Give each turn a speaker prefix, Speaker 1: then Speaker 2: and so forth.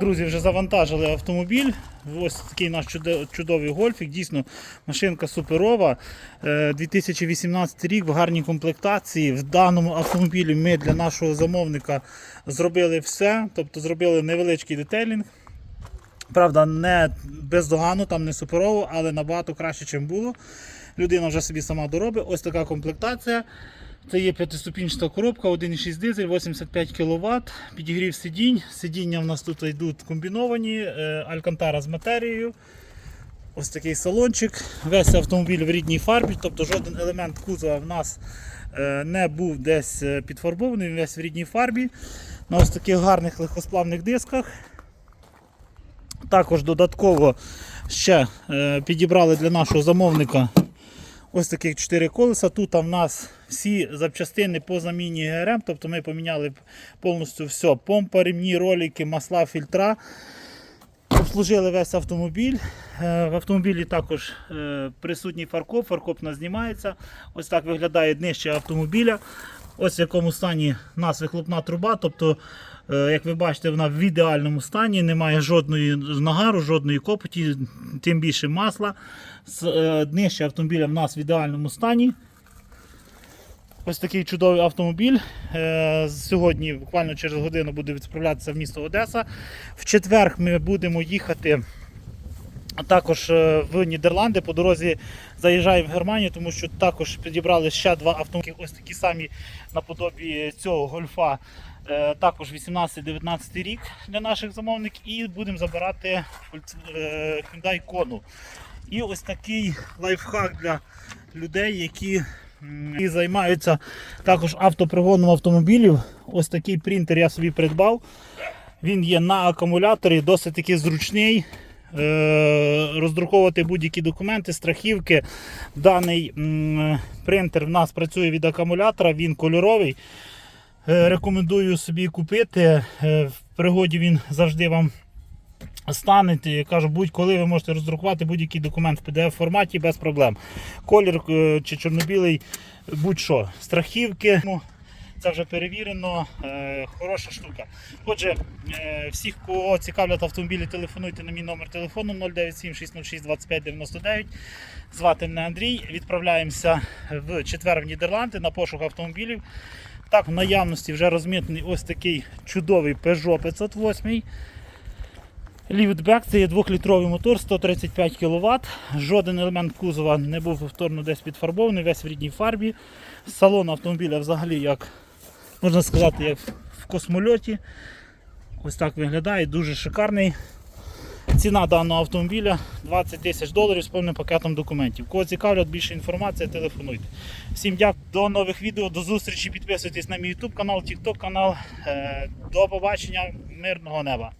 Speaker 1: Друзі, вже завантажили автомобіль. Ось такий наш чудовий гольфік. Дійсно, машинка суперова. Е, 2018 рік в гарній комплектації. В даному автомобілі ми для нашого замовника зробили все. Тобто зробили невеличкий детейлінг. Правда, не бездоганно, там не суперово, але набагато краще, ніж було. Людина вже собі сама доробить. Ось така комплектація. Це є п'ятиступінчата коробка, 1,6 дизель, 85 кВт, підігрів сидінь. Сидіння в нас тут йдуть комбіновані, е, алькантара з матерією. Ось такий салончик. Весь автомобіль в рідній фарбі, тобто жоден елемент кузова в нас е, не був десь е, підфарбований, весь в рідній фарбі. На ось таких гарних легкосплавних дисках. Також додатково ще підібрали для нашого замовника ось таких 4 колеса. Тут в нас всі запчастини по заміні ГРМ, тобто ми поміняли повністю все: помпа, ремні, ролики, масла, фільтра. Обслужили весь автомобіль. Е, В автомобілі також е, присутній фаркоп. Фаркоп у нас знімається. Ось так виглядає днище автомобіля. Ось в якому стані у нас вихлопна труба. Тобто, е, як ви бачите, вона в ідеальному стані, немає жодної нагару, жодної копоті, тим більше масла. С- е, Днище автомобіля в нас в ідеальному стані. Ось такий чудовий автомобіль. Е, Сьогодні, буквально через годину, буде відправлятися в місто Одеса. В четвер ми будемо їхати також е, в Нідерланди. По дорозі заїжджаємо в Германію, тому що також підібрали ще два автомобілі, ось такі самі наподобі цього гольфа. Е, Також 18-19 рік для наших замовників і будемо забирати е, Hyundai Kona. І ось такий лайфхак для людей, які займаються також автопригоном автомобілів. Ось такий принтер я собі придбав. Він є на акумуляторі, досить таки зручний. Е, Роздруковувати будь-які документи, страхівки. Даний принтер в нас працює від акумулятора, він кольоровий. Е, Рекомендую собі купити. Е, В пригоді він завжди вам станете. Я кажу, будь-коли ви можете роздрукувати будь-який документ в PDF форматі без проблем. Колір чи чорнобілий, будь-що. Страхівки. Це вже перевірено, е, хороша штука. Отже, е, всіх, кого цікавлять автомобілі, телефонуйте на мій номер телефону 097 606 25 99. Звати мене Андрій. Відправляємося в четвер в Нідерланди на пошук автомобілів. Так, в наявності вже розмітний ось такий чудовий Peugeot 508. Ліфтбек це є 2-літровий мотор, 135 кВт. Жоден елемент кузова не був повторно десь підфарбований, весь в рідній фарбі. Салон автомобіля взагалі, як можна сказати, як в космольоті. Ось так виглядає, дуже шикарний. Ціна даного автомобіля 20 тисяч доларів з повним пакетом документів. Кого цікавлять більше інформації, телефонуйте. Всім дякую, до нових відео, до зустрічі. Підписуйтесь на мій YouTube канал, TikTok канал. Е, До побачення, мирного неба.